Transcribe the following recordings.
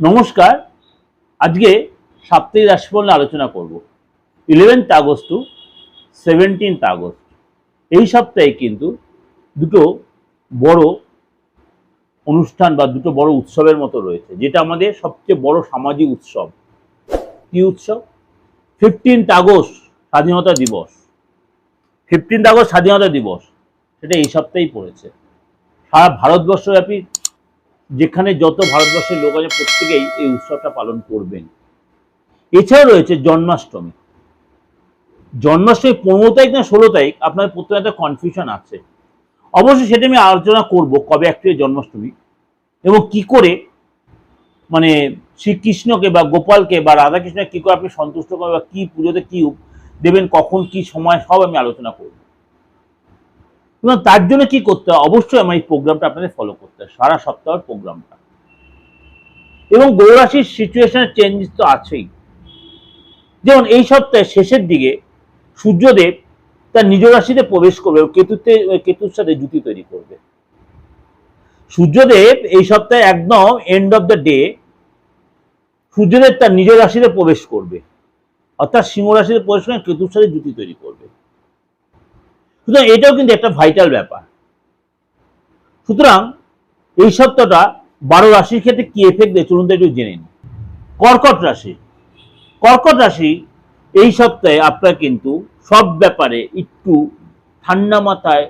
নমস্কার। আজকে সাপ্তাহিক রাশিফল নিয়ে আলোচনা করব। Eleventh August to seventeenth August. এই সপ্তাহে কিন্তু দুটো বড় অনুষ্ঠান বা দুটো বড় উৎসবের মতো রয়েছে, যেটা আমাদের সবচেয়ে বড় সামাজিক উৎসব। কি উৎসব? ফিফটিন্থ আগস্ট স্বাধীনতা দিবস। ফিফটিন্থ আগস্ট স্বাধীনতা দিবস, সেটা এই সপ্তাহেই পড়েছে। সারা ভারতবর্ষব্যাপী যেখানে যত ভারতবর্ষের লোক আছে প্রত্যেকেই এই উৎসবটা পালন করবেন। এছাড়া রয়েছে জন্মাষ্টমী। জন্মাষ্টমী পনেরো তারিখ না ষোলো তারিখ, আপনার প্রত্যেক একটা কনফিউশন আছে। অবশ্যই সেটা আমি আলোচনা করব, কবে অ্যাকচুয়ালি জন্মাষ্টমী এবং কি করে মানে শ্রীকৃষ্ণকে বা গোপালকে বা রাধাকৃষ্ণকে কি করে আপনি সন্তুষ্ট করবেন বা কি পুজোতে কি দেবেন, কখন, কি সময়, সব আমি আলোচনা করব। এবং তার জন্য কি করতে হয়? অবশ্যই আমার এই প্রোগ্রামটা আপনাদের ফলো করতে হয়, সারা সপ্তাহের প্রোগ্রামটা এবং গৌরাশির সিচুয়েশনের চেঞ্জেস তো আছেই। যেমন এই সপ্তাহের শেষের দিকে সূর্যদেব তার নিজ রাশিতে প্রবেশ করবে কেতুতে, কেতুর সাথে জুতি তৈরি করবে। সূর্যদেব এই সপ্তাহে একদম এন্ড অফ দ্য ডে সূর্যদেব তার নিজ রাশিতে প্রবেশ করবে। অর্থাৎ সিংহ রাশিতে প্রবেশ করে কেতুর সাথে জুতি তৈরি করবে। সুতরাং এটাও কিন্তু একটা ভাইটাল ব্যাপার। সুতরাং এই সপ্তাহটা বারো রাশির ক্ষেত্রে কি এফেক্ট দেয় চলুন একটু জেনে নিই। কর্কট রাশি। কর্কট রাশি এই সপ্তাহে আপনার কিন্তু সব ব্যাপারে একটু ঠান্ডা মাথায়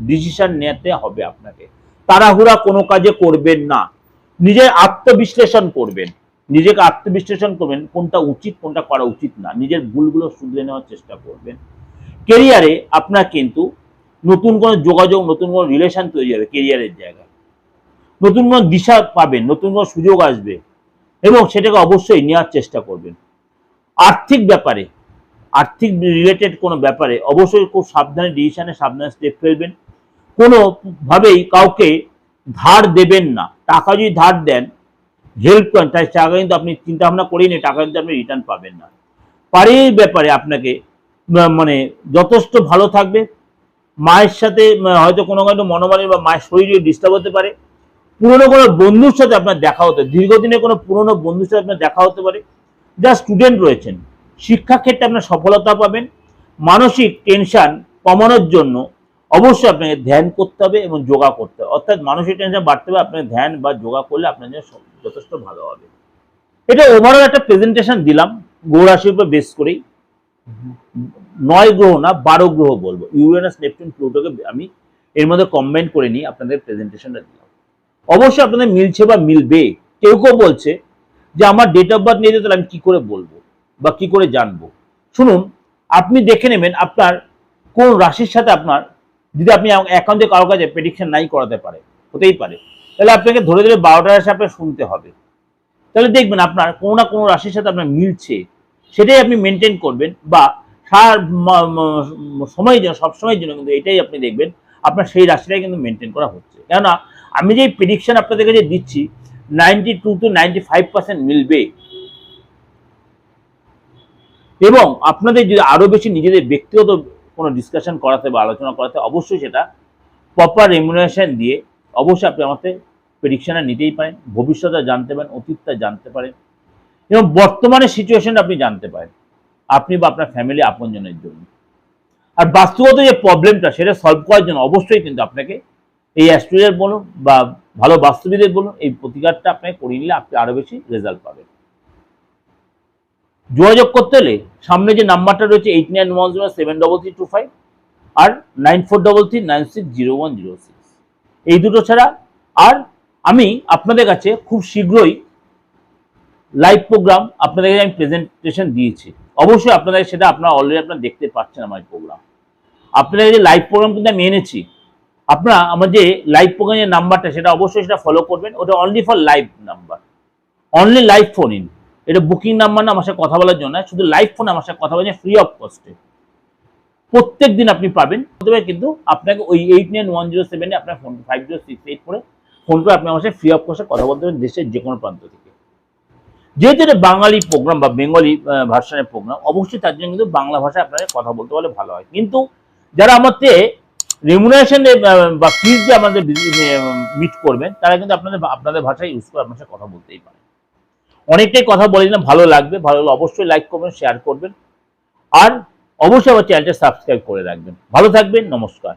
ডিসিশন নিতে হবে আপনাকে। তাড়াহুড়া কোনো কাজে করবেন না। নিজের আত্মবিশ্লেষণ করবেন। নিজেকে আত্মবিশ্লেষণ করবেন কোনটা উচিত, কোনটা করা উচিত না। নিজের ভুলগুলো শুধরে নেওয়ার চেষ্টা করবেন। কেরিয়ারে আপনার কিন্তু নতুন কোনো যোগাযোগ, নতুন কোনো রিলেশন তৈরি হবে কেরিয়ারের জায়গায়। নতুন কোনো দিশা পাবেন, নতুন কোনো সুযোগ আসবে এবং সেটাকে অবশ্যই নেওয়ার চেষ্টা করবেন। আর্থিক ব্যাপারে, আর্থিক রিলেটেড কোনো ব্যাপারে অবশ্যই খুব সাবধানে ডিসিশনে সাবধানে স্টেপ ফেলবেন। কোনোভাবেই কাউকে ধার দেবেন না। টাকা যদি ধার দেন হেল্প করেন তাই টাকা কিন্তু আপনি চিন্তা ভাবনা করেই নেই টাকা কিন্তু আপনি রিটার্ন পাবেন না। পারিবারিক ব্যাপারে আপনাকে মানে যথেষ্ট ভালো থাকবে। মায়ের সাথে হয়তো কোনো কোনো মনোমালী বা মায়ের শরীরে ডিস্টার্ব হতে পারে। পুরনো কোনো বন্ধুর সাথে আপনার দেখা হতে দীর্ঘদিনে কোনো পুরনো বন্ধুর সাথে আপনার দেখা হতে পারে। যা স্টুডেন্ট রয়েছেন, শিক্ষাক্ষেত্রে আপনার সফলতা পাবেন। মানসিক টেনশন কমানোর জন্য অবশ্যই আপনাকে ধ্যান করতে হবে এবং যোগা করতে হবে। অর্থাৎ মানসিক টেনশন বাড়তে হবে আপনাকে ধ্যান বা যোগা করলে আপনার জন্য যথেষ্ট ভালো হবে। এটা ওভারঅল একটা প্রেজেন্টেশন দিলাম, গৌরাশির উপর বেস করেই। নয় গ্রহ না, বারো গ্রহ বলব। ইউরেনাস নেপচুন প্লুটোকে আমি এর মধ্যে কম্বাইন করে নিয়ে আপনাদের প্রেজেন্টেশনটা দিলাম। অবশ্যই আপনাদের মিলছে বা মিলবে, কেউ কেউ বলছে যে, আমার ডেট অফ বার্থ নিয়ে তাহলে আমি কি করে বলব বা কি করে জানব? শুনুন, আপনি দেখে নেবেন আপনার কোন রাশির সাথে আপনার, যদি আপনি থেকে কারও কাছে প্রেডিকশন নাই করাতে পারে, হতেই পারে। তাহলে আপনাকে ধরে ধরে বারোটা রাশি আপনার শুনতে হবে। তাহলে দেখবেন আপনার কোনো না কোনো রাশির সাথে আপনার মিলছে সেটাই আপনি মেনটেন করবেন বা সার সময়ের জন্য সবসময়ের জন্য কিন্তু এটাই আপনি দেখবেন, আপনার সেই রাশিটাই কিন্তু মেনটেন করা হচ্ছে। কেননা আমি যে প্রেডিকশন আপনাদের কাছে দিচ্ছি নাইনটি টু টু নাইনটি মিলবে। এবং আপনাদের যদি আরও বেশি নিজেদের ব্যক্তিগত কোনো ডিসকাশন করাতে বা আলোচনা করাতে, অবশ্যই সেটা প্রপার রেমুনারেশন দিয়ে অবশ্যই আপনি আমাদের প্রেডিকশনটা নিতেই পারেন ভবিষ্যৎটা জানতে পারেন, অতীতটা জানতে পারেন। এবং বর্তমানে সিচুয়েশন আপনি জানতে পারেন। আপনি বা আপনার ফ্যামিলি আপনজনের জন্য। আর বাস্তবত যে প্রবলেমটা সেটা সলভ করার জন্য অবশ্যই কিন্তু আপনাকে এই অ্যাস্ট্রোলজার বলুন বা ভালো বাস্তবিদের বলুন, এই প্রতিকারটা আপনাকে করিয়ে নিলে আপনি আরও বেশি রেজাল্ট পাবেন। যোগাযোগ করতে হলে সামনে যে নাম্বারটা রয়েছে eight nine one zero seven double three two five আর nine four double three nine six zero one zero six এই দুটো ছাড়া আর আমি আপনাদের কাছে খুব শীঘ্রই লাইভ প্রোগ্রাম আপনাদের কাছে আমি প্রেজেন্টেশন দিয়েছি। অবশ্যই আপনাদের সেটা আপনারা অলরেডি আপনারা দেখতে পাচ্ছেন আমার প্রোগ্রাম আপনাদের কাছে লাইভ প্রোগ্রাম কিন্তু আমি এনেছি, আপনারা আমার যে লাইভ প্রোগ্রামের নাম্বারটা সেটা অবশ্যই সেটা ফলো করবেন। ওটা only for live number only live phone in এটা বুকিং নাম্বার না, আমার সাথে কথা বলার জন্য শুধু লাইভ ফোন আমার সাথে কথা বলছেন ফ্রি অফ কস্টে প্রত্যেক দিন আপনি পাবেন। তবে কিন্তু আপনাকে ওই এইট নাইন ওয়ান জিরো সেভেনে আপনার phone five zero six eight করে ফোন করে আপনি আমার সাথে ফ্রি অফ কস্টে কথা বলতে পারেন দেশের যে কোনো প্রান্ত থেকে। যেহেতু এটা বাঙালি প্রোগ্রাম বা বেঙ্গলি ভার্সনের প্রোগ্রাম অবশ্যই তার জন্য কিন্তু বাংলা ভাষায় আপনাদের কথা বলতে পারলে ভালো হয়। কিন্তু যারা আমাকে রেমুনারেশন বা ফিজ যে আমাদের মিট করবেন, তারা কিন্তু আপনাদের আপনাদের ভাষায় ইউজ করে আপনার সাথে কথা বলতেই পারে। অনেকটাই কথা বলে দিলাম ভালো লাগবে, ভালো অবশ্যই লাইক করবেন শেয়ার করবেন। আর অবশ্যই আমার চ্যানেলটা সাবস্ক্রাইব করে রাখবেন। ভালো থাকবেন, নমস্কার।